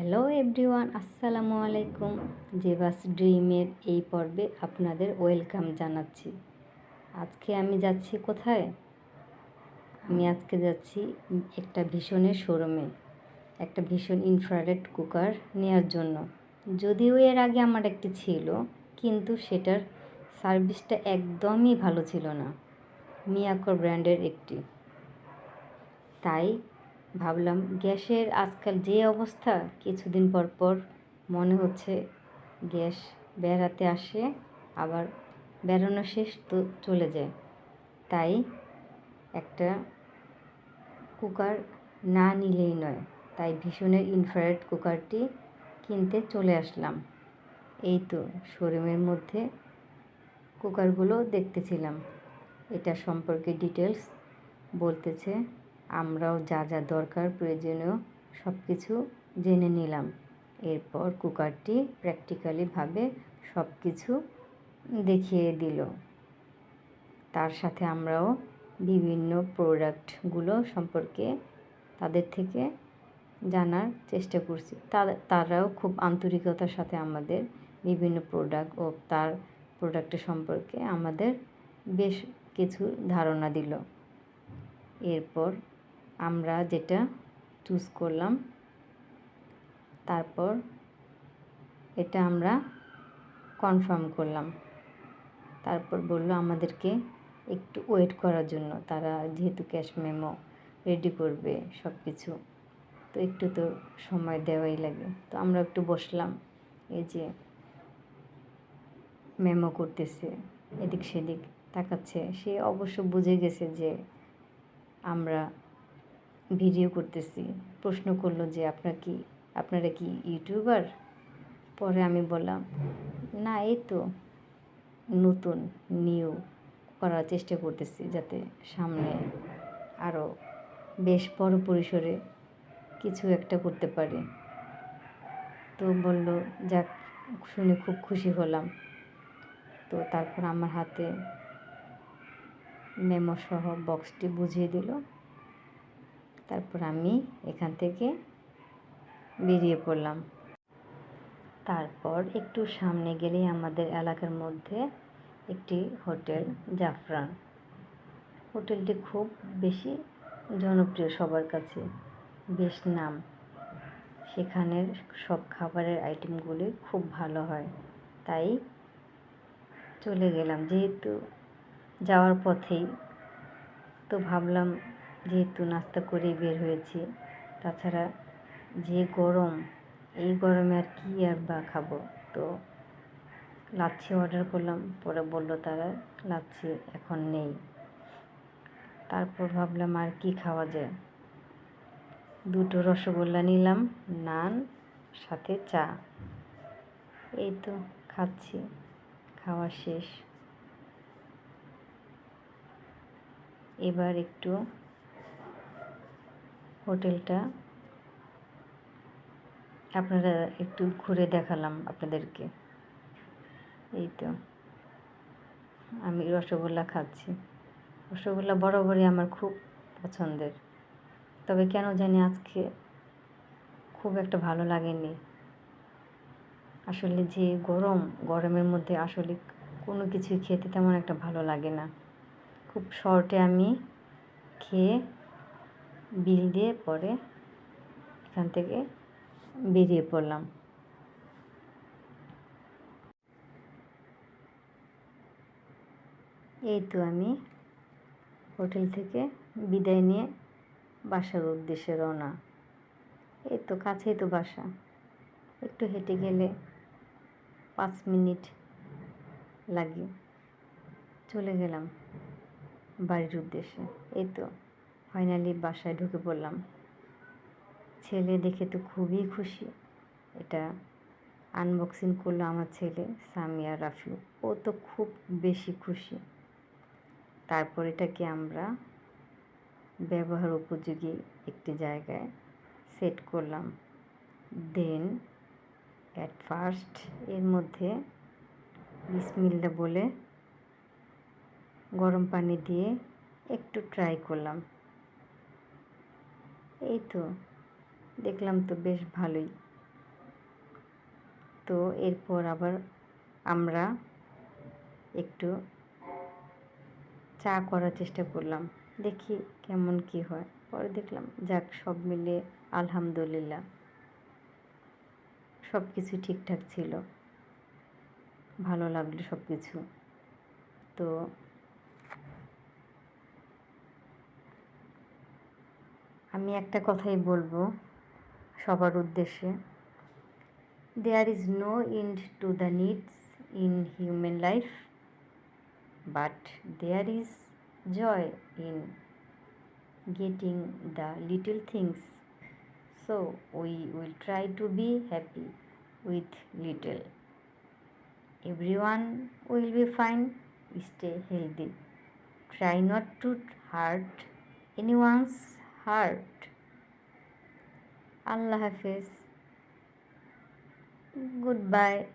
Hello everyone, আসসালামু আলাইকুম। জেভাস ড্রিমের এই পর্বে আপনাদের ওয়েলকাম জানাচ্ছি। আজকে আমি যাচ্ছি কোথায়? আমি আজকে যাচ্ছি একটা ভীষণের শোরুমে, একটা ভীষণ ইনফ্রারেড কুকার নেওয়ার জন্য। যদিও এর আগে আমার একটি ছিল, কিন্তু সেটার সার্ভিসটা একদমই ভালো ছিল না। মিয়াকর ব্র্যান্ডের একটি। তাই ভাবলাম, গ্যাসের আজকাল যে অবস্থা, কিছুদিন পর পর মনে হচ্ছে গ্যাস বেড়াতে আসে, আবার বেড়ানো শেষ তো চলে যায়। তাই একটা কুকার না নিলেই নয়, তাই ভীষণের ইনফ্রারেড কুকারটি কিনতে চলে আসলাম। এই তো শোরুমের মধ্যে কুকারগুলো দেখতেছিলাম। এটা সম্পর্কে ডিটেলস বলতেছে আমরাও যা যা দরকার প্রয়োজনীয় সব কিছু জেনে নিলাম। এরপর কুকারটি প্র্যাকটিক্যালিভাবে সব কিছু দেখিয়ে দিল। তার সাথে আমরাও বিভিন্ন প্রোডাক্টগুলো সম্পর্কে তাদের থেকে জানার চেষ্টা করছি। তারাও খুব আন্তরিকতার সাথে আমাদের বিভিন্ন প্রোডাক্ট ও তার প্রোডাক্টের সম্পর্কে আমাদের বেশ কিছু ধারণা দিল। এরপর আমরা যেটা চুজ করলাম, তারপর এটা আমরা কনফার্ম করলাম। তারপর বলল আমাদেরকে একটু ওয়েট করার জন্য, তারা যেহেতু ক্যাশ মেমো রেডি করবে সব কিছু তো একটু তো সময় দেওয়াই লাগে। তো আমরা একটু বসলাম, এই যে মেমো করতেছে, এদিক সেদিক তাকাচ্ছে, সে অবশ্য বুঝে গেছে যে আমরা ভিডিও করতেছি। প্রশ্ন করল যে, আপনার কি, আপনারা কি ইউটিউবার? পরে আমি বললাম, না, এই তো নতুন, নিউ করার চেষ্টা করতেছি যাতে সামনে আরও বেশ বড় পরিসরে কিছু একটা করতে পারি। তো বলল, যাক, শুনে খুব খুশি হলাম। তো তারপর আমার হাতে মেমো সহ বক্সটি বুঝিয়ে দিল। তারপর আমি এখান থেকে বেরিয়ে পড়লাম। তারপর একটু সামনে গেলেই আমাদের এলাকার মধ্যে একটি হোটেল, জাফরান। হোটেলটি খুব বেশি জনপ্রিয় সবার কাছে, বেশ নাম। সেখানের সব খাবারের আইটেমগুলি খুব ভালো হয়। তাই চলে গেলাম। যেহেতু যাওয়ার পথেই, তো ভাবলাম যেহেতু নাস্তা করেই বের হয়েছি। তাছাড়া যে গরম, এই গরমে আর কী আর বা খাব? তো লাচ্ছি অর্ডার করলাম, পরে বলল তারা লাচ্ছি এখন নেই। তারপর ভাবলাম আর কি খাওয়া যায়? দুটো রসগোল্লা নিলাম, নান, সাথে চা। এই তো খাচ্ছি, খাওয়া শেষ। এবার একটু হোটেলটা আপনারা একটু ঘুরে দেখালাম আপনাদেরকে। এই তো। আমি রসগোল্লা খাচ্ছি। রসগোল্লা বরাবরই আমার খুব পছন্দের। তবে কেন জানি আজকে খুব একটা ভালো লাগেনি। আসলে যে গরম, গরমের মধ্যে আসলে কোনো কিছু খেতে তেমন একটা ভালো লাগে না। খুব শর্টে আমি খেয়ে বিল দিয়ে পরে এখান থেকে বেরিয়ে পড়লাম। এই তো আমি হোটেল থেকে বিদায় নিয়ে বাসার উদ্দেশ্যে রওনা। এই তো কাছেই তো বাসা। একটু হেঁটে গেলে পাঁচ মিনিট লাগে। চলে গেলাম বাড়ির উদ্দেশ্যে। এই তো। ফাইনালি বাসায় ঢুকে পড়লাম। ছেলে দেখে তো খুবই খুশি। এটা আনবক্সিং করল আমার ছেলে, সামিয়া, রাফিউ। ও তো খুব বেশি খুশি। তারপর এটাকে আমরা ব্যবহার উপযোগী একটি জায়গায় সেট করলাম। দেন অ্যাট ফার্স্ট এর মধ্যে বিসমিল্লা বলে গরম পানি দিয়ে একটু ট্রাই করলাম। এই তো, দেখলাম তো বেশ ভালোই। তো এরপর আবার আমরা একটু চা করার চেষ্টা করলাম। দেখি কেমন কি হয়। পরে দেখলাম, যাক, সব মিলে আলহামদুলিল্লাহ। সব কিছু ঠিকঠাক ছিল। ভালো লাগল সব কিছু তো আমি একটা কথাই বলব সবার উদ্দেশ্যে। There is no end to the needs in human life but there is joy in getting the little things so we will try to be happy with little everyone will be fine, stay healthy. Try not to hurt anyone's heart allah hafiz goodbye